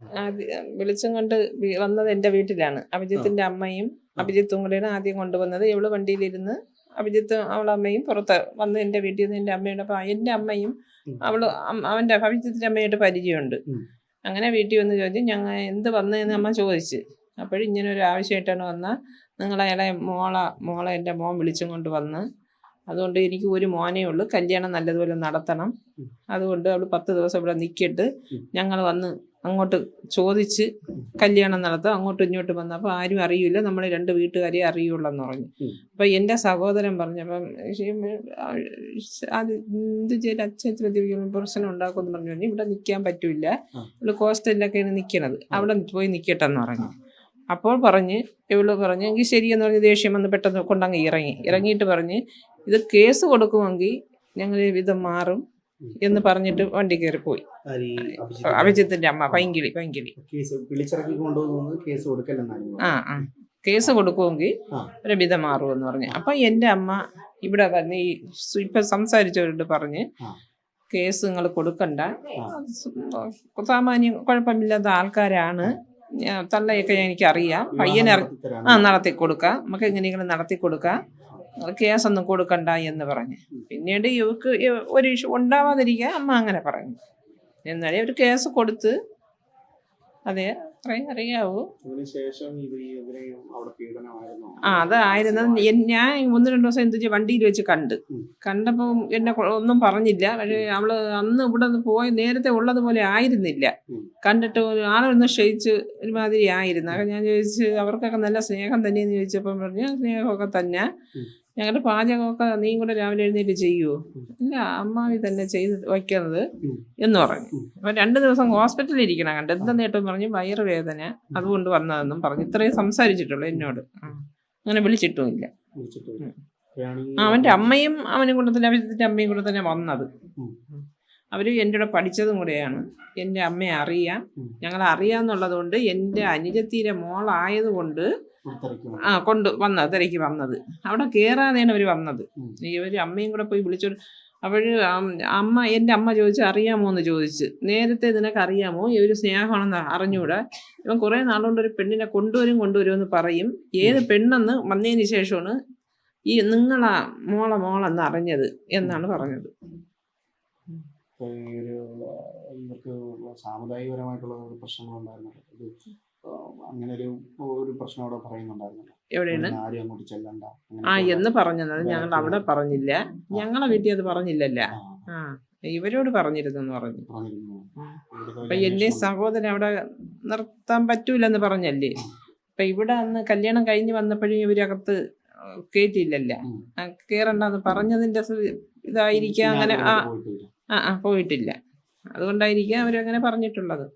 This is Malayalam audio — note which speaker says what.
Speaker 1: ആദ്യ വെളിച്ചം കൊണ്ട് വന്നത് എന്റെ വീട്ടിലാണ്. അഭിജിത്തിന്റെ അമ്മയും അഭിജിത്തും കൂടെയാണ് ആദ്യം കൊണ്ടുവന്നത്. ഇവൾ വണ്ടിയിലിരുന്ന് അഭിജിത്ത് അവളെ അമ്മയും പുറത്ത് വന്ന് എന്റെ വീട്ടിൽ നിന്ന് എന്റെ അമ്മയുടെ എന്റെ എന്റെ അമ്മയും. അവൾ അവന്റെ അവന്റെ അഭിജിത്തിന്റെ അമ്മയായിട്ട് പരിചയമുണ്ട്. അങ്ങനെ വീട്ടിൽ വന്ന് ചോദിച്ചു ഞങ്ങൾ എന്ത് വന്നതെന്ന് അമ്മ ചോദിച്ച്. അപ്പോഴും ഇങ്ങനെ ഒരു ആവശ്യമായിട്ടാണ് വന്ന. നിങ്ങളെ മോളെ മോളെ എന്റെ മോൻ വിളിച്ചും കൊണ്ട് വന്ന് അതുകൊണ്ട് എനിക്ക് ഒരു മോനേ ഉള്ളൂ. കല്യാണം നല്ലതുപോലെ നടത്തണം. അതുകൊണ്ട് അവൾ പത്ത് ദിവസം ഇവിടെ
Speaker 2: നിൽക്കിയിട്ട്
Speaker 1: ഞങ്ങൾ വന്ന് അങ്ങോട്ട് ചോദിച്ച് കല്യാണം നടത്തും. അങ്ങോട്ടും ഇങ്ങോട്ടും വന്നപ്പോൾ ആരും അറിയില്ല നമ്മൾ രണ്ട് വീട്ടുകാരെ അറിയുള്ളെന്ന് പറഞ്ഞു. അപ്പം എന്റെ സഹോദരൻ പറഞ്ഞപ്പം അത് എന്ത് ചെയ്ത് അച്ഛൻ പ്രശ്നം ഉണ്ടാക്കുമെന്ന് പറഞ്ഞു. പറഞ്ഞു ഇവിടെ നിൽക്കാൻ പറ്റില്ല.
Speaker 2: ഇവിടെ
Speaker 1: ഇവൾ ഹോസ്റ്റലിലൊക്കെയാണ് നിൽക്കണത് അവിടെ പോയി നിൽക്കട്ടെന്ന് പറഞ്ഞു. അപ്പോൾ പറഞ്ഞ് ഇവൾ പറഞ്ഞ് എങ്കിൽ ശരിയെന്ന് പറഞ്ഞ് ദേഷ്യം വന്ന് പെട്ടെന്ന് കൊണ്ടങ്ങ് ഇറങ്ങി. ഇറങ്ങിയിട്ട് പറഞ്ഞ് ഇത് കേസ് കൊടുക്കുമെങ്കിൽ ഞങ്ങൾ വിധം മാറും എന്ന് പറഞ്ഞിട്ട് വണ്ടി കയറി പോയി അഭിജിത്തിന്റെ അമ്മ? പൈങ്കിളി പൈങ്കിളി. ആ ആ. കേസ് കൊടുക്കുമെങ്കിൽ. ഒരു വിധം മാറുമെന്ന് പറഞ്ഞു. അപ്പൊ എന്റെ അമ്മ ഇവിടെ വന്ന് ഈ ഇപ്പൊ സംസാരിച്ചവരോട് പറഞ്ഞ് കേസ് നിങ്ങൾ കൊടുക്കണ്ട. സാമാന്യം കുഴപ്പമില്ലാത്ത ആൾക്കാരാണ്. തള്ളയൊക്കെ എനിക്കറിയാം. പയ്യനെ ആ നടത്തി കൊടുക്കാം നമുക്ക് എങ്ങനെയെങ്കിലും നടത്തി കൊടുക്കാം കേസൊന്നും കൊടുക്കണ്ട എന്ന് പറഞ്ഞു. പിന്നീട് ഇവക്ക് ഒരു ഇഷ്യൂ ഉണ്ടാവാതിരിക്കുക അമ്മ അങ്ങനെ പറഞ്ഞു. എന്നാലേ ഒരു കേസ് കൊടുത്ത് അതെ അത്രയും അറിയാവൂ. ആ അതായിരുന്നത് ഞാൻ ഒന്ന് രണ്ട് ദിവസം എന്തു വണ്ടിയിൽ വെച്ച് കണ്ട്.
Speaker 2: കണ്ടപ്പോൾ
Speaker 1: കണ്ടപ്പം എന്നെ ഒന്നും പറഞ്ഞില്ല. പക്ഷേ അവൾ അന്ന് ഇവിടെ പോയി നേരത്തെ ഉള്ളതുപോലെ ആയിരുന്നില്ല. കണ്ടിട്ട് ആളൊന്ന് ക്ഷയിച്ച് ഒരുമാതിരി ആയിരുന്നു. അപ്പം ഞാൻ ചോദിച്ചു അവർക്കൊക്കെ നല്ല സ്നേഹം തന്നെയെന്ന് ചോദിച്ചപ്പം പറഞ്ഞു "ആ, സ്നേഹമൊക്കെ തന്നെ. ഞങ്ങളുടെ പാചകമൊക്കെ നീ കൂടെ രാവിലെ എഴുന്നേറ്റ് ചെയ്യുമോ. ഇല്ല അമ്മാവി തന്നെ ചെയ്ത് വയ്ക്കുന്നത് എന്ന് പറഞ്ഞു. അപ്പൊ രണ്ടു ദിവസം ഹോസ്പിറ്റലിൽ ഇരിക്കണം. കണ്ട്? എന്താ നേട്ടം പറഞ്ഞു വയറുവേദന അതുകൊണ്ട് വന്നതെന്നും പറഞ്ഞു. ഇത്രയും സംസാരിച്ചിട്ടുള്ളൂ എന്നോട്. അങ്ങനെ വിളിച്ചിട്ടുമില്ല അവന്റെ അമ്മയും അവനും കൂടെ തന്നെ അഭിജിത്തിന്റെ അമ്മയും കൂടെ തന്നെ വന്നത്.
Speaker 2: ഉം.
Speaker 1: അവർ എന്റെ കൂടെ പഠിച്ചതും കൂടെയാണ്. എന്റെ അമ്മയെ അറിയാം. ഞങ്ങൾ അറിയാമെന്നുള്ളത് കൊണ്ട് എന്റെ അനുജത്തീരെ മോളായത് കൊണ്ട് ആ കൊണ്ട് വന്ന തിരക്ക് വന്നത്. അവിടെ കയറാതെയാണ് അവർ വന്നത്. ഇവർ അമ്മയും കൂടെ പോയി വിളിച്ചു. അവർ അമ്മ എന്റെ അമ്മ ചോദിച്ചു അറിയാമോ? എന്ന് ചോദിച്ച്. നേരത്തെ നിനക്ക് അറിയാമോ ഈ ഒരു സ്നേഹമാണെന്ന് അറിഞ്ഞൂടെ. ഇവൻ കുറേ നാളുകൊണ്ട് ഒരു പെണ്ണിനെ കൊണ്ടുവരും കൊണ്ടുവരുമെന്ന് പറയും. ഏത് പെണ്ണെന്ന് വന്നതിന് ശേഷമാണ് ഈ നിങ്ങളാ മോളെ മോളെന്ന് അറിഞ്ഞത് എന്നാണ് പറഞ്ഞത്.
Speaker 2: ഈ ഒരു ഇവർക്ക് സാമുദായികപരമായിട്ടുള്ള ഒരു പ്രശ്നങ്ങളുണ്ടായിരുന്നല്ലോ ഇത് അങ്ങനെ ഒരു ഒരു പ്രശ്നം അവിടെ പറയുന്നുണ്ടായിരുന്നല്ലോ.
Speaker 1: എവിടെയാണ്?
Speaker 2: ആരും അങ്ങോട്ട് ചെല്ലണ്ട.
Speaker 1: ആ എന്ന് പറഞ്ഞത്. ഞങ്ങൾ അവിടെ പറഞ്ഞില്ല. ഞങ്ങളെ വീട്ടിൽ അത് പറഞ്ഞില്ലല്ല. ഇവരോട്
Speaker 2: പറഞ്ഞിരുന്നു. പറഞ്ഞു
Speaker 1: അപ്പൊ
Speaker 2: എന്റെ
Speaker 1: സഹോദരൻ അവിടെ നിർത്താൻ പറ്റൂലെന്ന് പറഞ്ഞല്ലേ? അപ്പൊ ഇവിടെ അന്ന് കല്യാണം കഴിഞ്ഞ് വന്നപ്പോഴും ഇവരകത്ത് കേറ്റിയില്ലല്ല.
Speaker 2: ഉം.
Speaker 1: കേറണ്ടെന്ന് പറഞ്ഞതിന്റെ ഇതായിരിക്കാം അങ്ങനെ ആ. ആ ആ പോയിട്ടില്ല. അതുകൊണ്ടായിരിക്കാം അവരങ്ങനെ പറഞ്ഞിട്ടുള്ളത്.